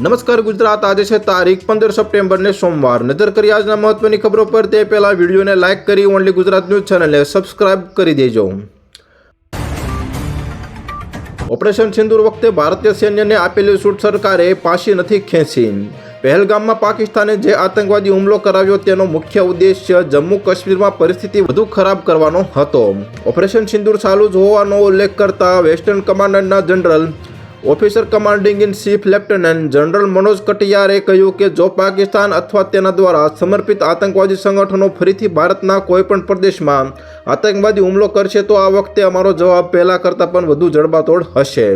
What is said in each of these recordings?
નમસ્કાર ગુજરાત, આજે છે તારીખ પંદર સપ્ટેમ્બરને સોમવાર. નજર કરી આજના મહત્વની ખબરો પર તે પહેલા વિડીયોને લાઇક કરી ઓનલી ગુજરાત ન્યૂઝ ચેનલને સબસ્ક્રાઇબ કરી દેજો. ઓપરેશન સિંદૂર વખતે ભારતીય સૈન્યને આપેલી છૂટ સરકારે પાછી નથી ખેંચી. પહેલગામમાં પાકિસ્તાને જે આતંકવાદી હુમલો કરાવ્યો તેનો મુખ્ય ઉદ્દેશ્ય જમ્મુ કાશ્મીરમાં પરિસ્થિતિ વધુ ખરાબ કરવાનો હતો. ઓપરેશન સિંદૂર ચાલુ જ હોવાનો ઉલ્લેખ કરતા western કમાન્ડરના general officer commanding in chief lieutenant general Manoj કટિયારે કહ્યું કે જો પાકિસ્તાન અથવા તેના દ્વારા સમર્પિત આતંકવાદી સંગઠનો ફરીથી ભારતના કોઈપણ પ્રદેશમાં આતંકવાદી હુમલો કરશે તો આ વખતે અમારો જવાબ પહેલાં કરતાં પણ વધુ જડબાતોડ હશે.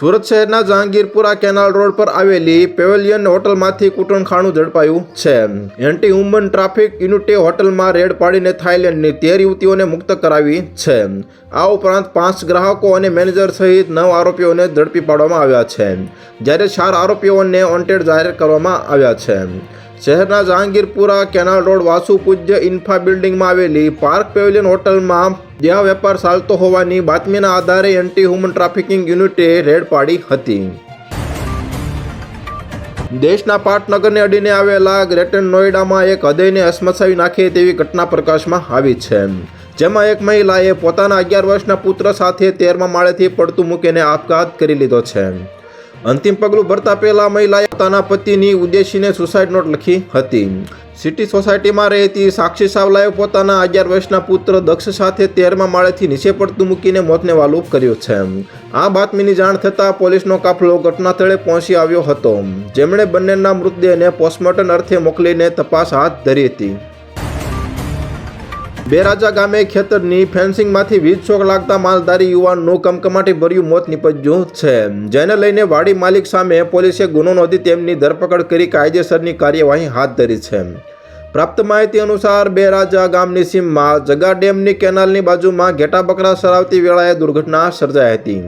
સુરત શહેરના જહાંગીરપુરા કેનાલ રોડ પર આવેલી પેવેલિયન હોટલમાંથી કૂટણખાણું ઝડપાયું છે. એન્ટી હ્યુમન ટ્રાફિક યુનિટે હોટલમાં રેડ પાડીને થાઇલેન્ડની તેર યુવતીઓને મુક્ત કરાવી છે. આ ઉપરાંત પાંચ ગ્રાહકો અને મેનેજર સહિત નવ આરોપીઓને ઝડપી પાડવામાં આવ્યા છે. જ્યારે ચાર આરોપીઓને વોન્ટેડ જાહેર કરવામાં આવ્યા છે. શહેરના જહાંગીરપુરા કેનાલ રોડ વાસુ પૂજ્ય ઇન્ફા બિલ્ડિંગમાં આવેલી પાર્ક પેવેલિયન હોટલમાં જ્યાં વેપાર ચાલતો હોવાની બાતમીના આધારે એન્ટી હ્યુમન ટ્રાફિકિંગ યુનિટે રેડ પાડી હતી. દેશના પાટનગરને અડીને આવેલા ગ્રેટર નોઈડામાં એક હૃદયને અસમસાવી નાખે તેવી ઘટના પ્રકાશમાં આવી છે. જેમાં એક મહિલાએ પોતાના અગિયાર વર્ષના પુત્ર સાથે તેરમા માળેથી પડતું મૂકીને આપઘાત કરી લીધો છે. અંતિમ પગલું ભરતા પહેલા મહિલાએ પોતાના પતિની ઉદ્દેશીને સુસાઇડ નોટ લખી હતી. સિટી સોસાયટીમાં રહેતી સાક્ષી સાવલાએ પોતાના અગિયાર વર્ષના પુત્ર દક્ષ સાથે તેરમા માળેથી નીચે પડતું મૂકીને મોતને વાલુપ કર્યું છે. આ બાતમીની જાણ થતાં પોલીસનો કાફલો ઘટનાસ્થળે પહોંચી આવ્યો હતો. જેમણે બંનેના મૃતદેહને પોસ્ટમોર્ટમ અર્થે મોકલીને તપાસ હાથ ધરી હતી. બેરાજા ગામે ખેતરની ફેન્સિંગમાંથી વીજ શોક લાગતા માલધારી યુવાનનું કમકમાટી ભર્યું મોત નીપજ્યું છે. જેને લઈને વાડી માલિક સામે પોલીસે ગુનો નોંધી તેમની ધરપકડ કરી કાયદેસરની કાર્યવાહી હાથ ધરી છે. પ્રાપ્ત માહિતી અનુસાર બેરાજા ગામની સીમમાં જગા ડેમની કેનાલની બાજુમાં ઘેટા બકરા સરાવતી વેળાએ દુર્ઘટના સર્જાઈ હતી.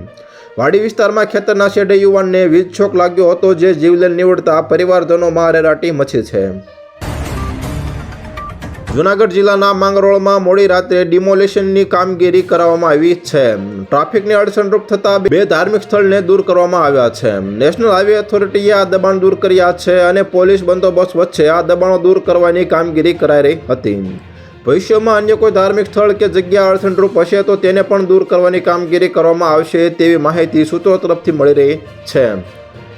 વાડી વિસ્તારમાં ખેતરના શેઢે યુવાનને વીજ શોક લાગ્યો હતો જે જીવલેણ નીવડતા પરિવારજનોમાં રેરાટી મચી છે. જુનાગઢ જિલ્લાના માંગરોળમાં મોડી રાત્રે ડિમોલેશનની કામગીરી કરવામાં આવી છે. ટ્રાફિકની અડચણરૂપ થતા બે ધાર્મિક સ્થળને દૂર કરવામાં આવ્યા છે. નેશનલ હાઈવે ઓથોરિટીએ આ દબાણ દૂર કર્યા છે અને પોલીસ બંદોબસ્ત વચ્ચે આ દબાણો દૂર કરવાની કામગીરી કરાઈ રહી હતી. ભવિષ્યમાં અન્ય કોઈ ધાર્મિક સ્થળ કે જગ્યા અડચણરૂપ હશે તો તેને પણ દૂર કરવાની કામગીરી કરવામાં આવશે તેવી માહિતી સૂત્રો તરફથી મળી રહી છે.